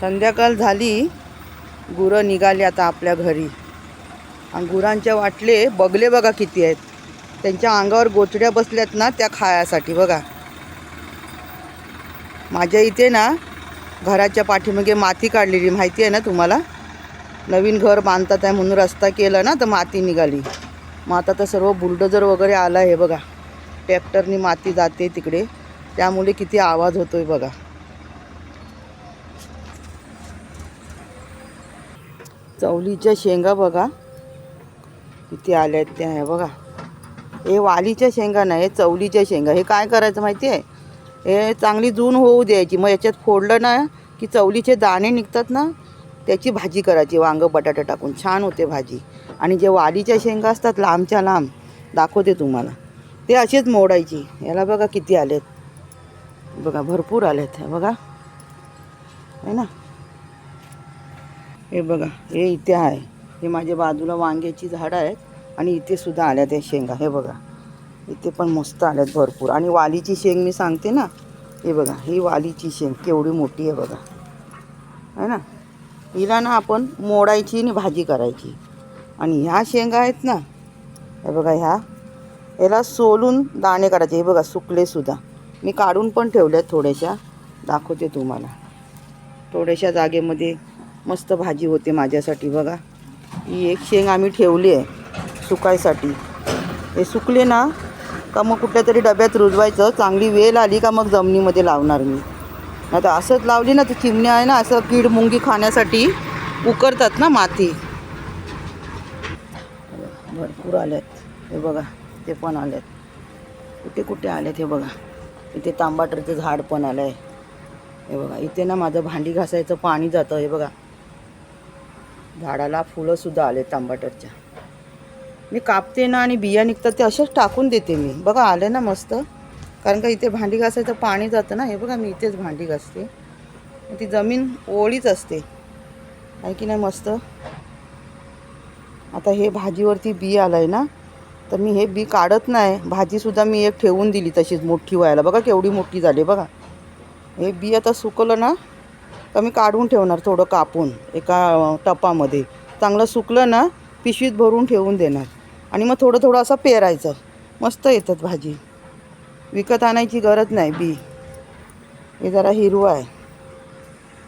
संध्याकाळ झाली गुरं निघाली आता आपल्या घरी. आणि गुरांच्या वाटले बगले बघा किती आहेत. त्यांच्या अंगावर गोचड्या बसल्यात ना त्या खायासाठी बघा. माझ्या इथे ना घराच्या पाठीमागे माती काढलेली माहिती आहे ना तुम्हाला? नवीन घर बांधतात आहे म्हणून रस्ता केला ना तर माती निघाली. मग आता तर सर्व बुलडोजर वगैरे आला आहे बघा. ट्रॅक्टरनी माती जाते तिकडे. त्यामुळे किती आवाज होतो आहे बघा. चवलीच्या शेंगा बघा. किती आल्या आहेत त्या आहे बघा. हे वालीच्या शेंगा नाही हे चवलीच्या शेंगा. हे काय करायचं माहिती आहे हे चांगली जून होऊ द्यायची. मग याच्यात फोडलं ना की चवलीचे दाणे निघतात ना त्याची भाजी करायची. वांगं बटाटा टाकून. छान होते भाजी. आणि जे वालीच्या शेंगा असतात लांबच्या लांब दाखवते तुम्हाला. ते असेच मोडायची. याला बघा किती आलेत. बघा भरपूर आलेत बघा. आहे ना? हे बघा हे इथे आहे. हे माझ्या बाजूला वांग्याची झाडं आहेत आणि इथे सुद्धा आल्या त्या शेंगा. हे बघा इथे पण मस्त आल्यात भरपूर. आणि वालीची शेंग मी सांगते ना हे बघा ही वालीची शेंग केवढी मोठी आहे बघा. है ना? हिला ना आपण मोडायची आणि भाजी करायची. आणि ह्या शेंगा आहेत ना हे बघा ह्या याला सोलून दाणे काढायचे हे बघा सुकलेसुद्धा मी काढून पण ठेवल्यात थोड्याशा. दाखवते तुम्हाला. थोड्याशा जागेमध्ये मस्त भाजी होते माझ्यासाठी बघा. ही एक शेंग आम्ही ठेवली आहे सुकायसाठी. हे सुकले ना का मग कुठल्या तरी डब्यात रुजवायचं चांगली वेल आली का मग जमिनीमध्ये लावणार मी. आता असंच लावली ना तर चिमण्या आहे ना असं कीड मुंगी खाण्यासाठी उकरतात ना माती. भरपूर आल्यात हे बघा ते पण आल्यात कुठे कुठे आल्यात हे बघा. इथे तांबाटरचं झाड पण आलं आहे हे बघा इथे ना माझं भांडी घासायचं पाणी जातं हे बघा. झाडाला फुलंसुद्धा आले तांबाटरच्या. मी कापते ना आणि बिया निघतात ते असेच टाकून देते मी. बघा आले ना मस्त. कारण का इथे भांडी घासायचं पाणी जातं ना हे बघा मी इथेच भांडी घासते. ती जमीन ओळीच असते. आहे की नाही मस्त? आता हे भाजीवरती बी आलं आहे ना तर मी हे बी काढत नाही. भाजीसुद्धा मी एक ठेवून दिली तशीच मोठी व्हायला. बघा केवढी मोठी झाली बघा. हे बी आता सुकलं ना का मी काढून ठेवणार थोडं कापून एका टपामध्ये. चांगलं सुकलं ना पिशवीत भरून ठेवून देणार. आणि मग थोडं थोडं असं पेरायचं. मस्त येतात भाजी. विकत आणायची गरज नाही बी. हे जरा हिरवं आहे.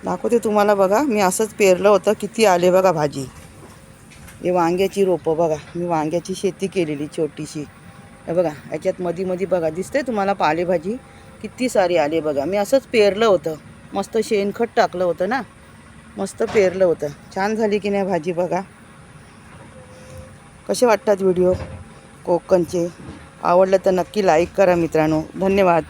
दाखवते तुम्हाला बघा मी असंच पेरलं होतं किती आले बघा भाजी. हे वांग्याची रोपं बघा. मी वांग्याची शेती केलेली छोटीशी. हे बघा याच्यात मधी मधी बघा दिसते तुम्हाला पालेभाजी? किती सारी आली बघा. मी असंच पेरलं होतं. मस्त शेणखत टाकलं होतं ना. मस्त पेरलं होतं. छान झाली की नाही भाजी बघा. कसे वाटतात व्हिडिओ? कोकणचे. आवडलं तर नक्की लाईक करा मित्रांनो. धन्यवाद.